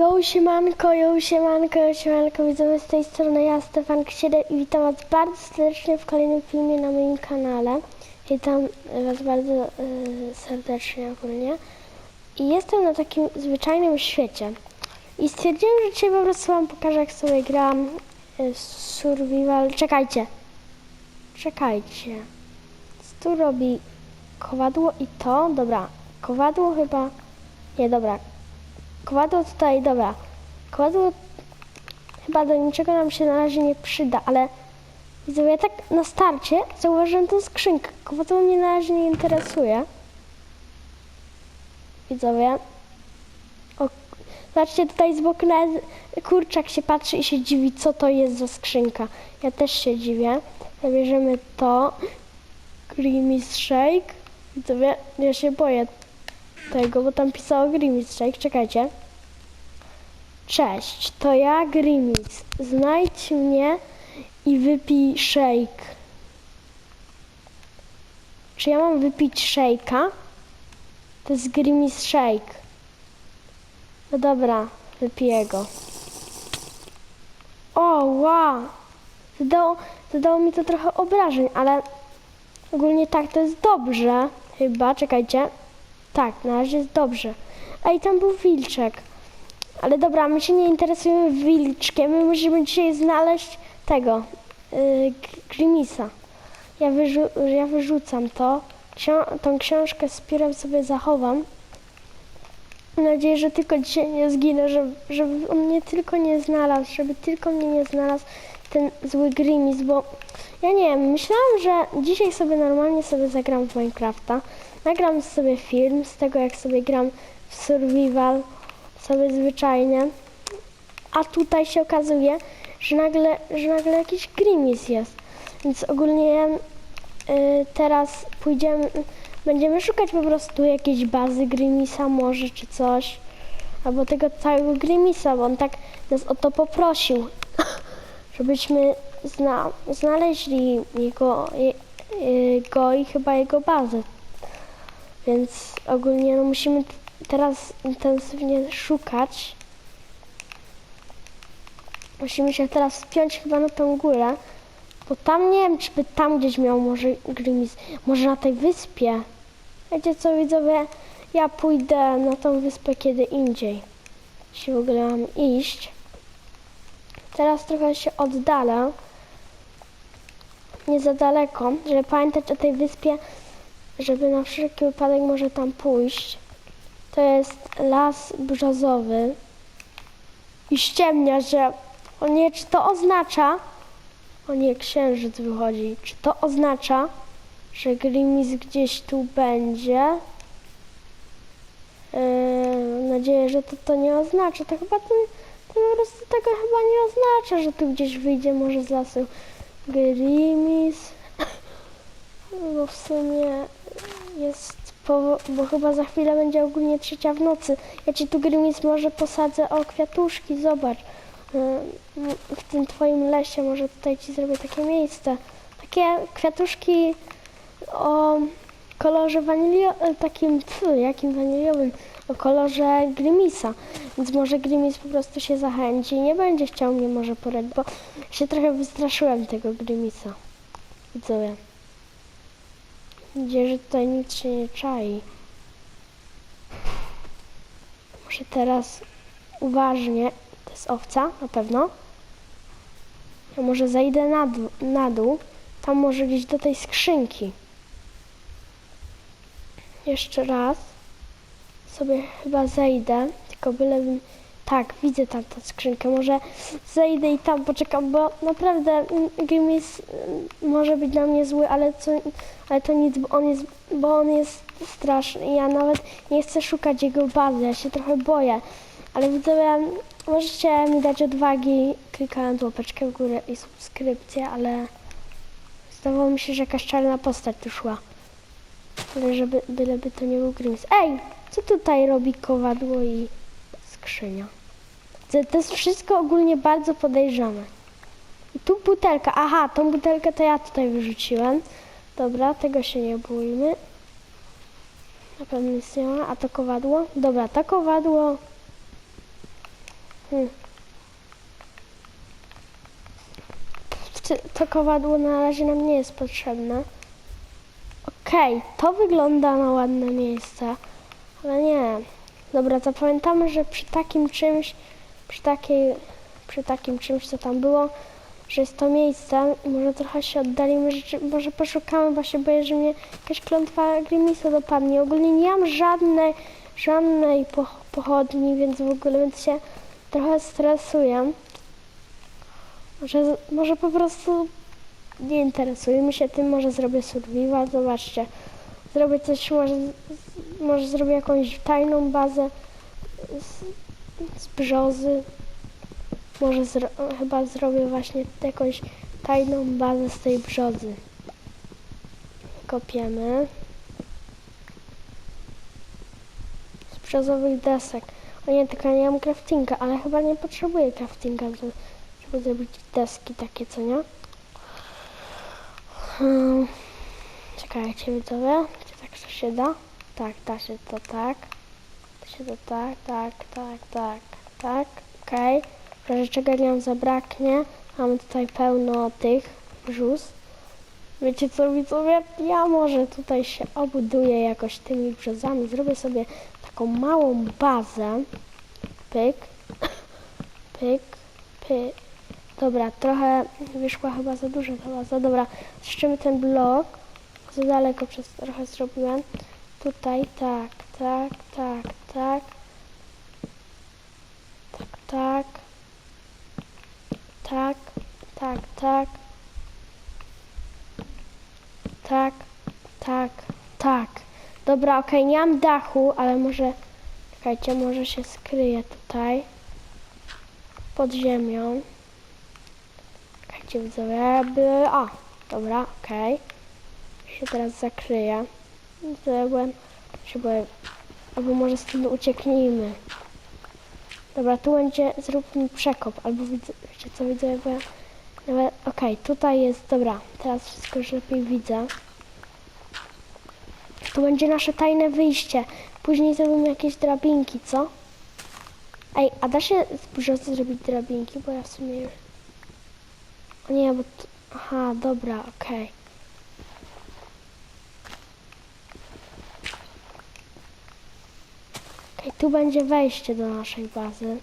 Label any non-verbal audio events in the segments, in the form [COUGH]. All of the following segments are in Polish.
Jo, siemanko, jo, siemanko, siemanko, widzowie z tej strony ja, Stefan Ksiede i witam was bardzo serdecznie w kolejnym filmie na moim kanale. Witam was bardzo e, serdecznie ogólnie. I jestem na takim zwyczajnym świecie. I stwierdziłem, że dzisiaj po prostu wam pokażę, jak sobie gram e, survival. Czekajcie. Czekajcie. Co tu robi kowadło i to? Dobra, kowadło chyba... Nie, dobra, Kowadło tutaj, dobra. Kowadło chyba do niczego nam się na razie nie przyda, ale widzowie, ja tak na starcie zauważyłem tą skrzynkę. Kowadło mnie na razie nie interesuje. Widzowie. O, zobaczcie tutaj z boku nawet kurczak się patrzy i się dziwi, co to jest za skrzynka. Ja też się dziwię. Zabierzemy to. Creamy Shake. Widzowie, ja się boję tego, bo tam pisało Grimis Shake. Czekajcie. Cześć, to ja Grimis. Znajdź mnie i wypij shake. Czy ja mam wypić shake'a? To jest Grimis Shake. No dobra, wypiję go. O, wow! Zadało, zadało mi to trochę obrażeń, ale ogólnie tak to jest dobrze. Chyba, czekajcie. Tak, na razie jest dobrze. A i tam był wilczek. Ale dobra, my się nie interesujemy wilczkiem. My musimy dzisiaj znaleźć tego, yy, Grimisa. Ja, wyrzu- ja wyrzucam to. Ksio- tą książkę z sobie zachowam. Mam nadzieję, że tylko dzisiaj nie zginę, żeby, żeby on mnie tylko nie znalazł, żeby tylko mnie nie znalazł ten zły Grimis, bo ja nie wiem, myślałam, że dzisiaj sobie normalnie sobie zagram w Minecrafta. Nagram sobie film z tego, jak sobie gram w survival, sobie zwyczajnie. A tutaj się okazuje, że nagle, że nagle jakiś Grimis jest. Więc ogólnie y, teraz pójdziemy, będziemy szukać po prostu jakiejś bazy Grimisa może, czy coś. Albo tego całego Grimisa, bo on tak nas o to poprosił, [LAUGHS] żebyśmy zna, znaleźli jego, je, go i chyba jego bazę. Więc ogólnie no, musimy teraz intensywnie szukać. Musimy się teraz spiąć chyba na tą górę, bo tam nie wiem, czy by tam gdzieś miał może Grimis, może na tej wyspie. Wiecie co widzowie, ja pójdę na tą wyspę kiedy indziej. Jeśli w ogóle mam iść. Teraz trochę się oddalę. Nie za daleko, żeby pamiętać o tej wyspie, żeby na wszelki wypadek może tam pójść. To jest las brzozowy. I ściemnia, że o nie, czy to oznacza, o nie, księżyc wychodzi, czy to oznacza, że Grimis gdzieś tu będzie? Yy, mam nadzieję, że to to nie oznacza. To chyba to po prostu tego chyba nie oznacza, że tu gdzieś wyjdzie może z lasu Grimis. [LAUGHS] Bo w sumie jest, po, bo chyba za chwilę będzie ogólnie trzecia w nocy. Ja ci tu Grimis może posadzę o kwiatuszki, zobacz. Yy, W tym twoim lesie może tutaj ci zrobię takie miejsce. Takie kwiatuszki o kolorze wanilio, takim, pfu, jakim waniliowym, o kolorze Grimisa. Więc może Grimis po prostu się zachęci i nie będzie chciał mnie może poradzić, bo się trochę wystraszyłem tego Grimisa. Widzowie. Nadzieję, że tutaj nic się nie czai. Muszę teraz uważnie, to jest owca na pewno. Ja może zejdę na dół, na dół, tam może gdzieś do tej skrzynki. Jeszcze raz sobie chyba zejdę, tylko bylebym... Tak, widzę tam tę skrzynkę. Może zejdę i tam poczekam, bo naprawdę mm, może być dla mnie zły, ale, co, ale to nic, bo on jest, bo on jest straszny. Ja nawet nie chcę szukać jego bazy, ja się trochę boję. Ale widzowie, możecie mi dać odwagi klikając łapeczkę w górę i subskrypcję, ale zdawało mi się, że jakaś czarna postać tu szła. Ale żeby, byleby to nie był Grims. Ej, co tutaj robi kowadło i skrzynia? To, jest wszystko ogólnie bardzo podejrzane. I tu butelka. Aha, tą butelkę to ja tutaj wyrzuciłem. Dobra, tego się nie bójmy. Na pewno nic nie ma. A to kowadło? Dobra, to kowadło Hmm. To kowadło na razie nam nie jest potrzebne. Okej, to wygląda na ładne miejsce, ale nie. Dobra, zapamiętamy, że przy takim czymś, przy takiej, przy takim czymś, co tam było, że jest to miejsce, może trochę się oddalimy, może poszukamy właśnie, boję, że mnie jakaś klątwa Grimisa dopadnie. Ogólnie nie mam żadnej, żadnej poch- pochodni, więc w ogóle więc się trochę stresuję. Może, może po prostu nie interesujmy się tym, może zrobię survival, zobaczcie. Zrobię coś, może, może zrobię jakąś tajną bazę z, z brzozy. Może zro, chyba zrobię właśnie jakąś tajną bazę z tej brzozy. Kopiemy. Z brzozowych desek. O nie, tylko nie mam craftinga, ale chyba nie potrzebuję craftinga, żeby zrobić deski takie, co nie? Hmm. Czekajcie widzowie, czy tak to się da? Tak, da się to tak. Da się to tak, tak, tak, tak, tak, okej. W razie czego nam zabraknie, mamy tutaj pełno tych brzus. Wiecie co widzowie, ja może tutaj się obuduję jakoś tymi brzozami, zrobię sobie taką małą bazę. Pyk, [COUGHS] pyk, pyk. Dobra, trochę wyszła chyba za dużo ta baza. Dobra, zniszczymy ten blok. Za daleko przez trochę zrobiłem. Tutaj tak, tak, tak, tak. Tak, tak. Tak, tak, tak. Tak, tak, tak. Dobra, okej, nie mam dachu, ale może... Czekajcie, może się skryję tutaj. Pod ziemią. Czekajcie, widzowie. A, dobra, okej. Się teraz zakryję. Byłem... Się boję. Albo może stąd ucieknijmy. Dobra, tu będzie, zróbmy przekop, albo widzę, wiecie co widzę, bo ja okej, tutaj jest, dobra, teraz wszystko już lepiej widzę. Tu będzie nasze tajne wyjście. Później zrobimy jakieś drabinki, co? Ej, a da się z brzozy zrobić drabinki, bo ja w sumie. O nie, bo... Tu... Aha, dobra, okej. Okej, tu będzie wejście do naszej bazy.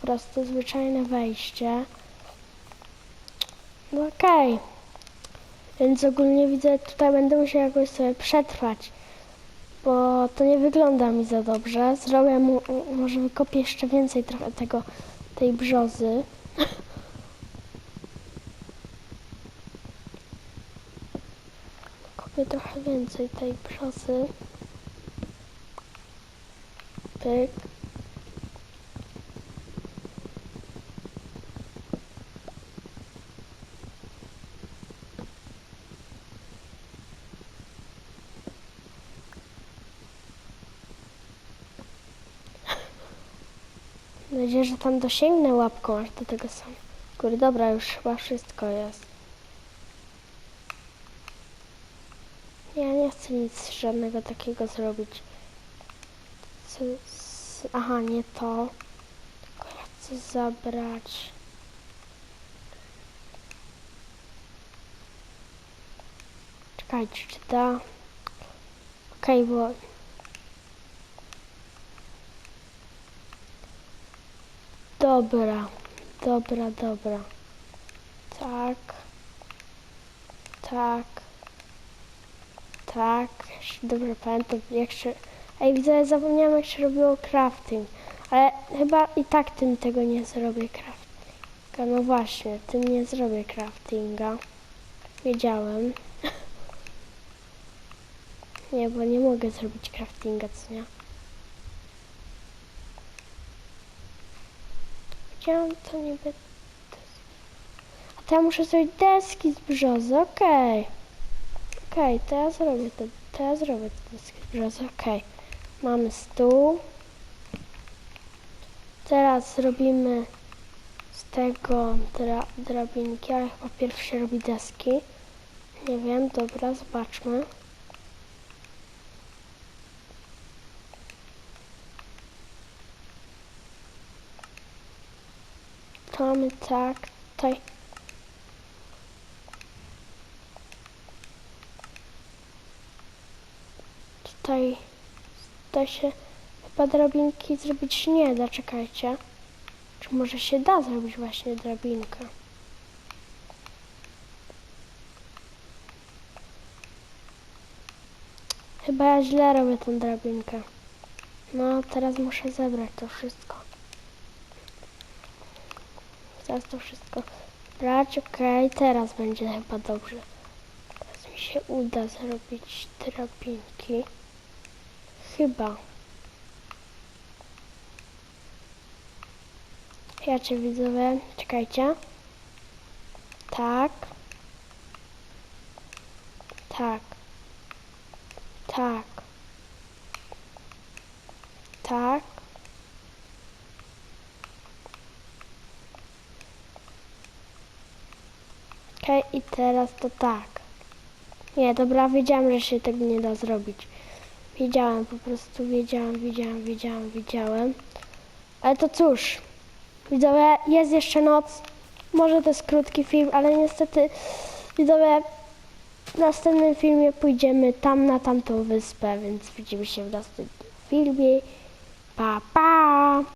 Po prostu zwyczajne wejście. No okej. Więc ogólnie widzę, tutaj będę musiał jakoś sobie przetrwać. Bo to nie wygląda mi za dobrze. Zrobię mu, może wykopię jeszcze więcej trochę tego, tej brzozy. Kopię trochę więcej tej brzozy. Mam nadzieję, że tam dosięgnę łapką aż do tego samego. Kurde, dobra, już chyba wszystko jest. Ja nie chcę nic żadnego takiego zrobić. Co, aha, nie to. Chcę zabrać. Czekajcie, czy da? Okej, bo... Dobra, dobra, dobra. Tak. Tak. Tak, dobrze pamiętam, jak się... Ej, widzę, zapomniałam jak się robiło crafting. Ale chyba i tak tym tego nie zrobię craftinga. No właśnie, tym nie zrobię craftinga. Wiedziałem. [LAUGHS] nie, bo nie mogę zrobić craftinga, co nie? Wiedziałam, to niby... A to ja muszę zrobić deski z brzozy, okej. Okej, to ja zrobię to, to ja zrobię te deski z brzozy, okej. Mamy stół. Teraz zrobimy z tego dra drabinki, ale chyba pierwszy się robi deski. Nie wiem, dobra, zobaczmy. To mamy tak, tutaj tutaj tutaj się chyba drabinki zrobić nie da, czekajcie. Czy może się da zrobić właśnie drabinkę? Chyba ja źle robię tą drabinkę. No, teraz muszę zebrać to wszystko. Teraz to wszystko brać, okej, teraz będzie chyba dobrze. Teraz mi się uda zrobić drabinki. Chyba. Ja cię widzowie, czekajcie. Tak. Tak. Tak. Tak. Okej, i teraz to tak. Nie, dobra, wiedziałam, że się tego nie da zrobić. Wiedziałem, po prostu wiedziałam, wiedziałam, wiedziałam, wiedziałem. Ale to cóż, widzowie, jest jeszcze noc. Może to jest krótki film, ale niestety, widzowie, w następnym filmie pójdziemy tam na tamtą wyspę, więc widzimy się w następnym filmie. Pa, pa!